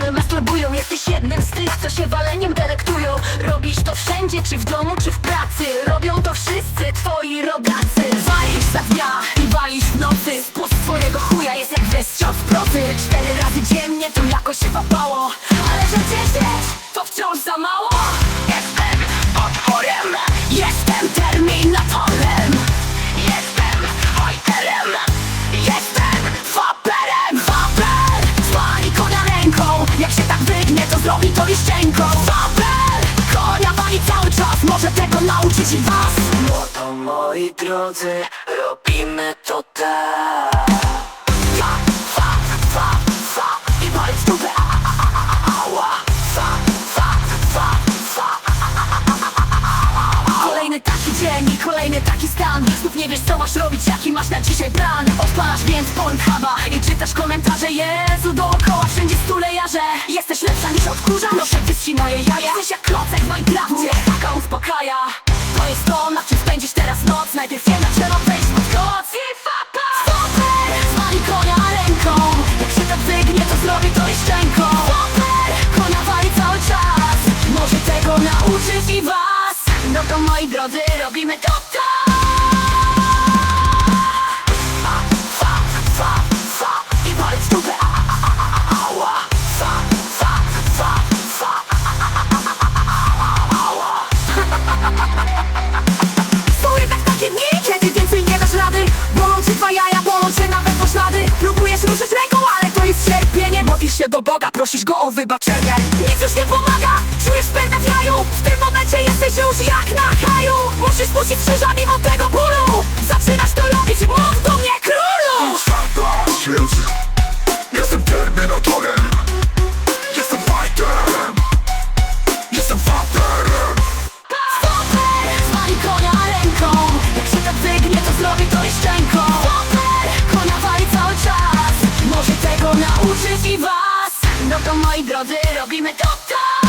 ciągle masturbują Jesteś jednym z tych, co się waleniem delektują. Robisz to wszędzie, czy w domu, czy w pracy. Robią to wszyscy twoi rodacy. Walisz za dnia i walisz w nocy. Spust swojego chuja jest jak wystrzał z procy. Cztery razy dziennie to jakoś się wapało tego nauczyć i was No to moi drodzy Robimy to tak Fa, fa, fa, fa I walcz dupę Ała Fa, fa, fa, fa Kolejny taki dzień i kolejny taki stan Znów nie wiesz co masz robić, jaki masz na dzisiaj plan Odpalasz więc Pornhuba i czytasz komentarze Jezu, dookoła wszędzie stulejarze Jesteś lepsza niż odkurza, proszę moje jaja Jesteś jak klocek w Minecrafcie, to moi drodzy, robimy to tak Boga, prosisz Go o wybaczenie. Nic już nie pomaga, czujesz pętę w raju W tym momencie jesteś już jak na haju. Musisz puścić krzyżami od tego bólu. Zaczynasz to robić, mów do mnie królu. Świecy Jestem terminatorem. Jestem fighterem. Jestem faterem. Stoper, zwali konia ręką. Jak się tak wygnie, to zrobi to i szczęką. Stoper, konia wali cały czas. Może tego nauczyć i was No to moi drodzy, robimy to tak